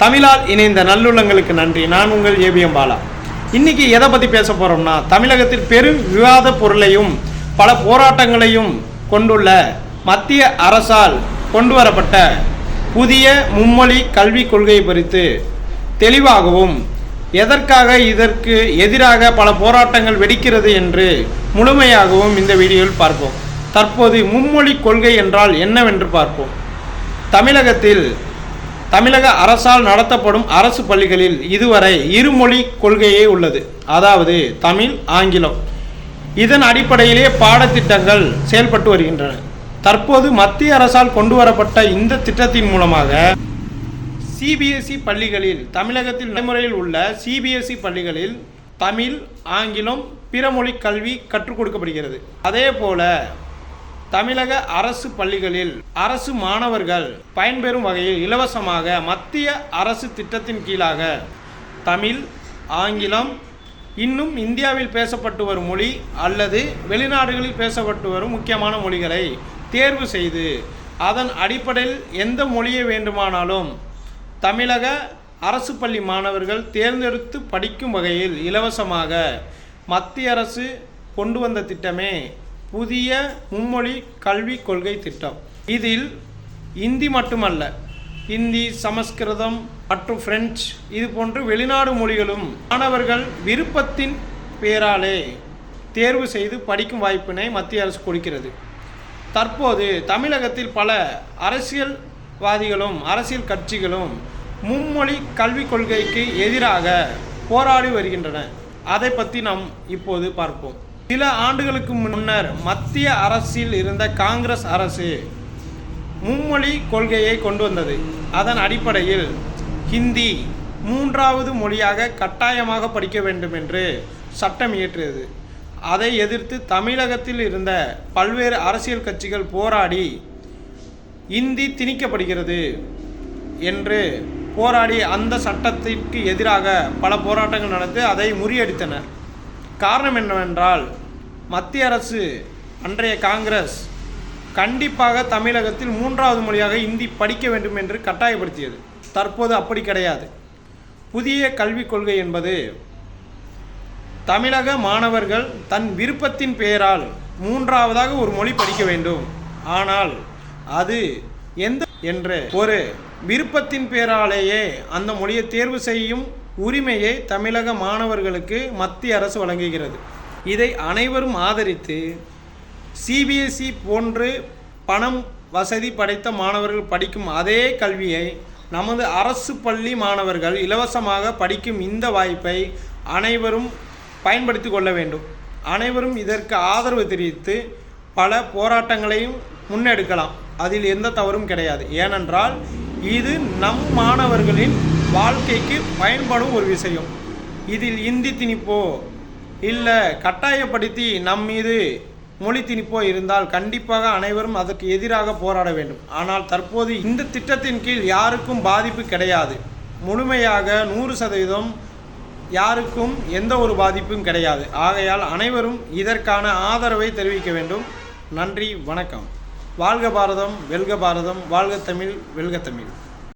தமிழால் இணைந்த நல்லுள்ளங்களுக்கு நன்றி. நான் உங்கள் ஏபிஎம் பாலா. இன்னைக்கு எதை பற்றி பேச போகிறோம்னா தமிழகத்தில் பெரும் விவாத பொருளையும் பல போராட்டங்களையும் கொண்டுள்ள மத்திய அரசால் கொண்டு வரப்பட்ட புதிய மும்மொழி கல்விக் கொள்கை குறித்து தெளிவாகவும் எதற்காக இதற்கு எதிராக பல போராட்டங்கள் வெடிக்கிறது என்று முழுமையாகவும் இந்த வீடியோவில் பார்ப்போம். தற்போது மும்மொழி கொள்கை என்றால் என்னவென்று பார்ப்போம். தமிழகத்தில் தமிழக அரசால் நடத்தப்படும் அரசு பள்ளிகளில் இதுவரை இருமொழி கொள்கையே உள்ளது. அதாவது தமிழ் ஆங்கிலம். இதன் அடிப்படையிலே பாடத்திட்டங்கள் செயல்பட்டு வருகின்றன. தற்போது மத்திய அரசால் கொண்டு வரப்பட்ட இந்த திட்டத்தின் மூலமாக சிபிஎஸ்இ பள்ளிகளில் தமிழகத்தில் நடைமுறையில் உள்ள சிபிஎஸ்இ பள்ளிகளில் தமிழ் ஆங்கிலம் பிற மொழி கல்வி கற்றுக் கொடுக்கப்படுகிறது. அதே போல தமிழக அரசு பள்ளிகளில் அரசு மாணவர்கள் பயன்பெறும் வகையில் இலவசமாக மத்திய அரசு திட்டத்தின் கீழாக தமிழ் ஆங்கிலம் இன்னும் இந்தியாவில் பேசப்பட்டு வரும் மொழி அல்லது வெளிநாடுகளில் பேசப்பட்டு வரும் முக்கியமான மொழிகளை தேர்வு செய்து அதன் அடிப்படையில் எந்த மொழியை வேண்டுமானாலும் தமிழக அரசு பள்ளி மாணவர்கள் தேர்ந்தெடுத்து படிக்கும் வகையில் இலவசமாக மத்திய அரசு கொண்டு வந்த திட்டமே புதிய மும்மொழி கல்விக் கொள்கை திட்டம். இதில் இந்தி மட்டுமல்ல இந்தி சமஸ்கிருதம் மற்றும் பிரெஞ்சு இது போன்று வெளிநாடு மொழிகளும் மாணவர்கள் விருப்பத்தின் பேராலே தேர்வு செய்து படிக்கும் வாய்ப்பினை மத்திய அரசு கொடுக்கிறது. தற்போது தமிழகத்தில் பல அரசியல்வாதிகளும் அரசியல் கட்சிகளும் மும்மொழி கல்விக் கொள்கைக்கு எதிராக போராடி வருகின்றன. அதை பற்றி நாம் இப்போது பார்ப்போம். சில ஆண்டுகளுக்கு முன்னர் மத்திய அரசில் இருந்த காங்கிரஸ் அரசு மும்மொழி கொள்கையை கொண்டு வந்தது. அதன் அடிப்படையில் ஹிந்தி மூன்றாவது மொழியாக கட்டாயமாக படிக்க வேண்டும் என்று சட்டம் இயற்றியது. அதை எதிர்த்து தமிழகத்தில் இருந்த பல்வேறு அரசியல் கட்சிகள் போராடி இந்தி திணிக்கப்படுகிறது என்று போராடி அந்த சட்டத்திற்கு எதிராக பல போராட்டங்கள் நடந்து அதை முறியடித்தனர். காரணம் என்னவென்றால் மத்திய அரசு அன்றைய காங்கிரஸ் கண்டிப்பாக தமிழகத்தில் மூன்றாவது மொழியாக இந்தி படிக்க வேண்டும் என்று கட்டாயப்படுத்தியது. தற்போது அப்படி கிடையாது. புதிய கல்விக் கொள்கை என்பது தமிழக மாணவர்கள் தன் விருப்பத்தின் பெயரால் மூன்றாவதாக ஒரு மொழி படிக்க வேண்டும். ஆனால் அது எந்த என்று ஒரு விருப்பத்தின் பெயராலேயே அந்த மொழியை தேர்வு செய்யும் உரிமையை தமிழக மாணவர்களுக்கு மத்திய அரசு வழங்குகிறது. இதை அனைவரும் ஆதரித்து சிபிஎஸ்இ போன்று பணம் வசதி படைத்த மாணவர்கள் படிக்கும் அதே கல்வியை நமது அரசு பள்ளி மாணவர்கள் இலவசமாக படிக்கும் இந்த வாய்ப்பை அனைவரும் பயன்படுத்தி கொள்ள வேண்டும். அனைவரும் இதற்கு ஆதரவு தெரிவித்து பல போராட்டங்களையும் முன்னெடுக்கலாம். அதில் எந்த தவறும் கிடையாது. ஏனென்றால் இது நம் மாணவர்களின் வாழ்க்கைக்கு பயன்படும் ஒரு விஷயம். இதில் இந்தி திணிப்போ? இல்லை கட்டாயப்படுத்தி நம் மீது மொழி திணிப்போ இருந்தால் கண்டிப்பாக அனைவரும் அதற்கு எதிராக போராட வேண்டும். ஆனால் தற்போது இந்த திட்டத்தின் கீழ் யாருக்கும் பாதிப்பு கிடையாது. முழுமையாக நூறு சதவீதம் யாருக்கும் எந்த ஒரு பாதிப்பும் கிடையாது. ஆகையால் அனைவரும் இதற்கான ஆதரவை தெரிவிக்க வேண்டும். நன்றி வணக்கம். வாழ்க பாரதம் வெல்க பாரதம் வாழ்க தமிழ் வெல்க தமிழ்.